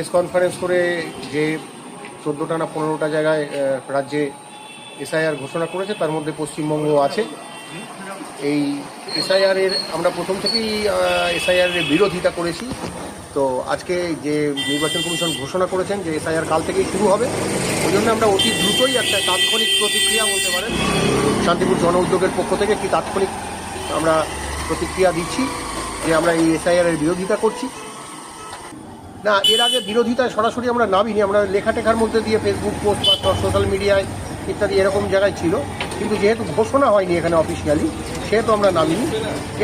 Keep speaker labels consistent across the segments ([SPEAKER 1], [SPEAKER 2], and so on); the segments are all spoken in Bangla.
[SPEAKER 1] প্রেস কনফারেন্স করে যে চোদ্দোটা না পনেরোটা জায়গায় রাজ্যে এসআইআর ঘোষণা করেছে, তার মধ্যে পশ্চিমবঙ্গ আছে। এই এসআইআর এর আমরা প্রথম থেকেই এসআইআর এর বিরোধিতা করেছি। তো আজকে যে নির্বাচন কমিশন ঘোষণা করেছেন যে এসআইআর কাল থেকেই শুরু হবে, ওই জন্য আমরা অতি দ্রুতই একটা তাৎক্ষণিক প্রতিক্রিয়া বলতে পারেন। শান্তিপুর জন উদ্যোগের পক্ষ থেকে একটি তাৎক্ষণিক আমরা প্রতিক্রিয়া দিচ্ছি যে আমরা এই এসআইআর এর বিরোধিতা করছি। না, এর আগে বিরোধিতায় সরাসরি আমরা নামিনি, আমরা লেখা টেখার মধ্যে দিয়ে ফেসবুক পোস্ট বা সোশ্যাল মিডিয়ায় ইত্যাদি এরকম জায়গায় ছিল, কিন্তু যেহেতু ঘোষণা হয়নি এখানে অফিসিয়ালি সেহেতু আমরা নামিনি।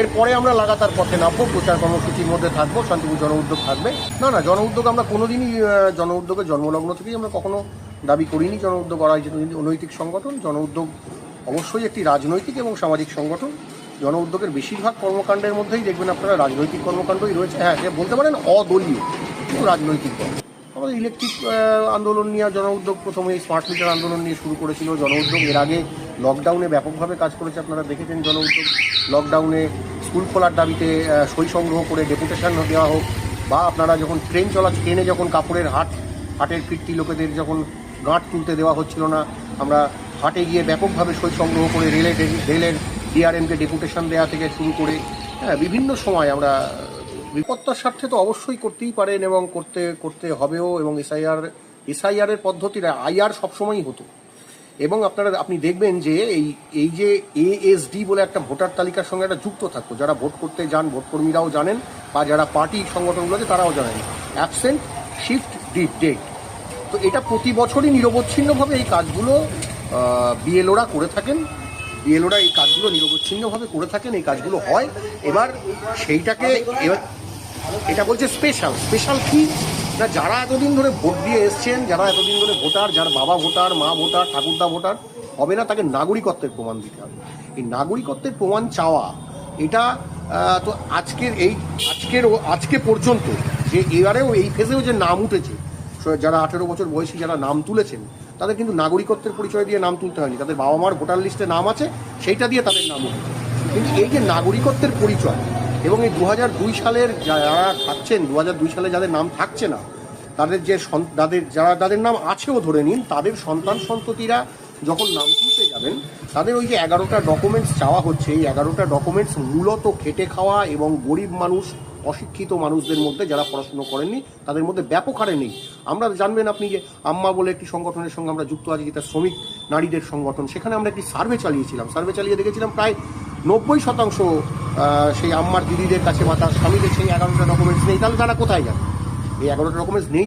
[SPEAKER 1] এরপরে আমরা লাগাতার পথে নামবো, প্রচার কর্মসূচির মধ্যে থাকব, শান্তিপুর জন উদ্যোগ থাকবে। না না, জন উদ্যোগ আমরা কোনোদিনই জন উদ্যোগের জন্মলগ্ন থেকেই আমরা কখনো দাবি করিনি। জন উদ্যোগ অরাজনৈতিক অনৈতিক সংগঠন, জন উদ্যোগ অবশ্যই একটি রাজনৈতিক এবং সামাজিক সংগঠন। জন উদ্যোগের বেশিরভাগ কর্মকাণ্ডের মধ্যেই দেখবেন আপনারা রাজনৈতিক কর্মকাণ্ডই রয়েছে। হ্যাঁ বলতে পারেন অদলীয়। কিন্তু রাজনৈতিক দল। আমাদের ইলেকট্রিক আন্দোলন নিয়ে জন উদ্যোগ প্রথমে স্মার্ট মিটার আন্দোলন নিয়ে শুরু করেছিল। জন উদ্যোগ এর আগে লকডাউনে ব্যাপকভাবে কাজ করেছে, আপনারা দেখেছেন জন উদ্যোগ লকডাউনে স্কুল খোলার দাবিতে সই সংগ্রহ করে ডেপুটেশন দেওয়া হোক, বা আপনারা যখন ট্রেন চলা ট্রেনে যখন কাপড়ের হাট, হাটের ফিরতি লোকেদের যখন গাঁট তুলতে দেওয়া হচ্ছিল না, আমরা হাটে গিয়ে ব্যাপকভাবে সই সংগ্রহ করে রেলের রেলের ডিআরএমকে ডেপুটেশন দেওয়া থেকে শুরু করে হ্যাঁ বিভিন্ন সময় আমরা বিপত্তার স্বার্থে তো অবশ্যই করতেই পারেন এবং করতে করতে হবেও এবং এসআইআর এসআইআর এর পদ্ধতিটা আইআর সবসময়ই হতো। এবং আপনারা, আপনি দেখবেন যে এই এই যে এএসডি বলে একটা ভোটার তালিকার সঙ্গে একটা যুক্ত থাকতো। যারা ভোট করতে যান ভোট কর্মীরাও জানেন বা যারা পার্টি সংগঠনগুলো আছে তারাও জানেন। অ্যাবসেন্ট শিফট ডিট ডেট। তো এটা প্রতি বছরই নিরবচ্ছিন্নভাবে এই কাজগুলো বিএলওরা করে থাকেন। বিএলওরা এই কাজগুলো নিরবচ্ছিন্নভাবে করে থাকেন, এই কাজগুলো হয়। এবার সেইটাকে এবার এটা বলছে স্পেশাল স্পেশাল কি? না, যারা এতদিন ধরে ভোট দিয়ে এসছেন, যারা এতদিন ধরে ভোটার, যার বাবা ভোটার, মা ভোটার, ঠাকুরদা ভোটার, হবে না, তাকে নাগরিকত্বের প্রমাণ দিতে হবে। এই নাগরিকত্বের প্রমাণ চাওয়া, এটা তো আজকের এই, আজকের আজকে পর্যন্ত যে এবারেও এই ফেজেও যে নাম উঠেছে, যারা আঠেরো বছর বয়সী যারা নাম তুলেছেন তাদের কিন্তু নাগরিকত্বের পরিচয় দিয়ে নাম তুলতে হয়নি। তাদের বাবা মার ভোটার লিস্টে নাম আছে, সেইটা দিয়ে তাদের নাম উঠেছে কিন্তু এই যে নাগরিকত্বের পরিচয় এবং এই দু সালের যারা থাকছেন দু দুই সালে যাদের নাম থাকছে না, তাদের যে তাদের যারা, তাদের নাম আছেও ধরে নিন, তাদের সন্তান সন্ততিরা যখন নাম তুলতে যাবেন, তাদের ওই যে এগারোটা ডকুমেন্টস চাওয়া হচ্ছে। এই এগারোটা ডকুমেন্টস মূলত খেটে খাওয়া এবং গরিব মানুষ অশিক্ষিত মানুষদের মধ্যে যারা পড়াশুনো করেননি, তাদের মধ্যে ব্যাপক হারে নেই। আমরা জানবেন আপনি যে আম্মা বলে একটি সংগঠনের সঙ্গে আমরা যুক্ত আছি, যেটা শ্রমিক নারীদের সংগঠন, সেখানে আমরা একটি সার্ভে চালিয়েছিলাম। সার্ভে চালিয়ে দেখেছিলাম প্রায় নব্বই শতাংশ সেই আম্মার দিদিদের কাছে বা তার স্বামীদের সেই এগারোটা ডকুমেন্টস নেই। তাহলে তারা কোথায় যাবে? এই এগারোটা ডকুমেন্টস নেই।